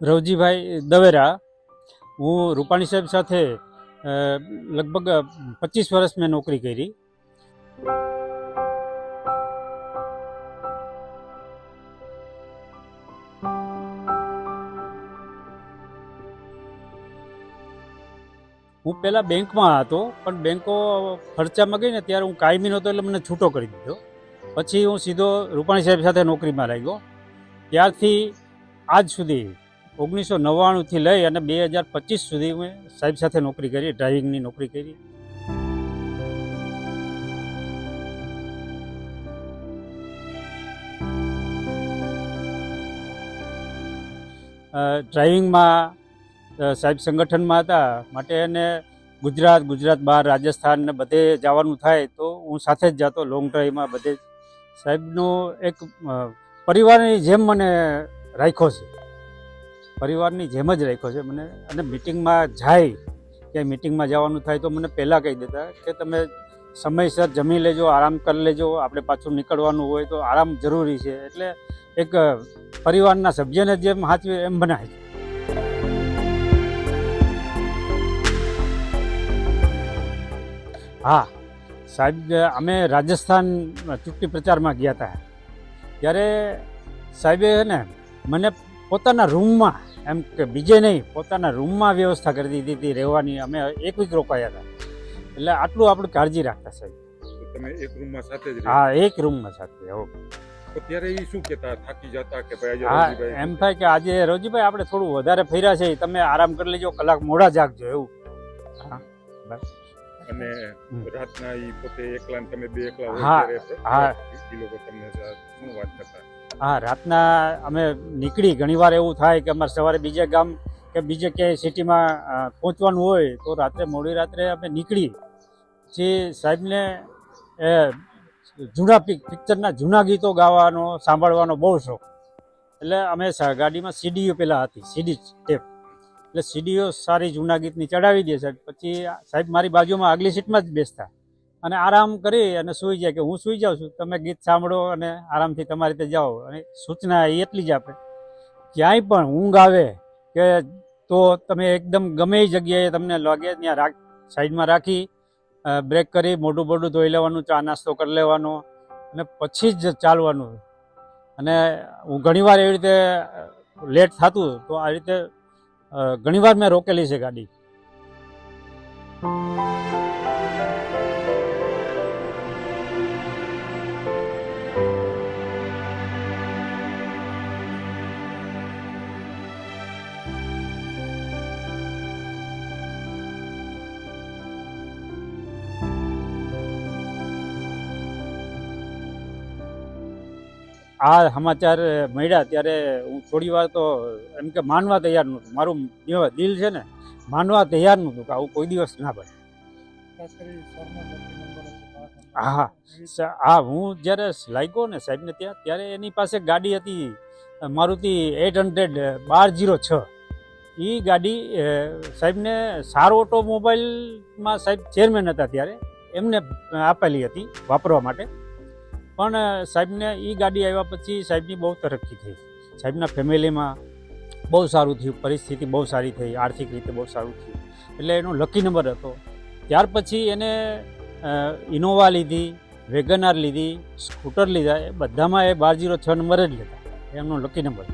રવજીભાઈ દવેરા, હું રૂપાણી સાહેબ સાથે લગભગ પચીસ વર્ષ મેં નોકરી કરી. હું પહેલાં બેંકમાં હતો, પણ બેંકો ખર્ચામાં ગઈ ને ત્યારે હું કાયમી નહોતો એટલે મને છૂટો કરી દીધો. પછી હું સીધો રૂપાણી સાહેબ સાથે નોકરીમાં લાગ્યો. ત્યારથી આજ સુધી ઓગણીસો નવ્વાણુંથી લઈ અને બે હજાર પચીસ સુધી મેં સાહેબ સાથે નોકરી કરી, ડ્રાઇવિંગની નોકરી કરી. ડ્રાઇવિંગમાં સાહેબ સંગઠનમાં હતા. માટે એને ગુજરાત ગુજરાત બહાર, રાજસ્થાન ને બધે જવાનું થાય તો હું સાથે જ જતો લોંગ ડ્રાઈવમાં બધે. સાહેબનો એક પરિવારની જેમ મને રાખ્યો છે. પરિવારની જેમ જ રાખ્યો છે. મને અને મિટિંગમાં જાય, ક્યાંય મિટિંગમાં જવાનું થાય તો મને પહેલાં કહી દેતા કે તમે સમયસર જમી લેજો, આરામ કરી લેજો, આપણે પાછું નીકળવાનું હોય તો આરામ જરૂરી છે. એટલે એક પરિવારના સભ્યને જેમ હાથવે એમ બનાવે છે. હા, સાહેબ અમે રાજસ્થાન ચૂંટણી પ્રચારમાં ગયા હતા ત્યારે સાહેબે ને, મને પોતાના રૂમમાં એમ કે બીજે નહીં પોતાના રૂમમાં વ્યવસ્થા કરી દીધી હતી રહેવાની. અમે એક વીક રોકાયા હતા. એટલે આટલું આપણે કાળજી રાખતા સાહેબ. તમે એક રૂમમાં સાથે જ હા એક રૂમમાં સાથે હો. અત્યારે ત્યારે એ શું કહેતા? થાકી જતા કે ભાઈ આજે એમ થાય કે આજે રોજીભાઈ આપણે થોડું વધારે ફર્યા છે તમે આરામ કરી લેજો કલાક મોડા જાગજો એવું. હા બસ. અને રાતના એ પોતે એકલા તમે બે એકલા હોય ત્યારે હા. ઈ લોકો તમને શું વાત કરતા? હા, રાતના અમે નીકળી, ઘણીવાર એવું થાય કે અમારે સવારે બીજે ગામ કે બીજે ક્યાંય સિટીમાં પહોંચવાનું હોય તો રાત્રે, મોડી રાત્રે અમે નીકળી. પછી સાહેબને, એ, જૂના પિક્ચરના જૂના ગીતો ગાવાનો, સાંભળવાનો બહુ શોખ. એટલે અમે ગાડીમાં સીડીઓ પહેલાં હતી, સીડી ટેપ. એટલે સીડીઓ સારી જૂના ગીતની ચડાવી દે સાહેબ પછી સાહેબ મારી બાજુમાં આગલી સીટમાં જ બેસતા. અને આરામ કરી અને સૂઈ જાય કે હું સૂઈ જાઉં છું. તમે ગીત સાંભળો અને આરામથી તમારી રીતે જાઓ. અને સૂચના એટલી જ આપે. ક્યાંય પણ ઊંઘ આવે કે તો તમે એકદમ ગમે એ જગ્યાએ તમને લાગે ત્યાં રાખ, સાઈડમાં રાખી બ્રેક કરી, મોઢું મોઢું ધોઈ લેવાનું, ચા નાસ્તો કરી લેવાનો અને પછી જ ચાલવાનું. અને હું ઘણીવાર એવી રીતે લેટ થતું તો આ રીતે ઘણીવાર મેં રોકેલી છે ગાડી. આ સમાચાર મળ્યા ત્યારે હું થોડી વાર તો એમ કે માનવા તૈયાર નહોતું. મારું દિલ- છે ને માનવા તૈયાર નહોતું કે આવું કોઈ દિવસ ના બને. હા હા. હું જ્યારે લાગ્યો ને સાહેબને ત્યાં ત્યારે એની પાસે ગાડી હતી મારુતિ એટ હંડ્રેડ બાર જીરો છ. એ ગાડી સાહેબને સારો ઓટોમોબાઈલમાં સાહેબ ચેરમેન હતા ત્યારે એમને આપેલી હતી વાપરવા માટે. પણ સાહેબને એ ગાડી આવ્યા પછી સાહેબની બહુ તરક્કી થઈ. સાહેબના ફેમિલીમાં બહુ સારું થયું, પરિસ્થિતિ બહુ સારી થઈ, આર્થિક રીતે બહુ સારું થયું. એટલે એનો લકી નંબર હતો. ત્યાર પછી એને ઇનોવા લીધી, વેગનાર લીધી, સ્કૂટર લીધા, એ બધામાં એ બાર જીરો છ નંબર જ લીધા. એમનો લકી નંબર.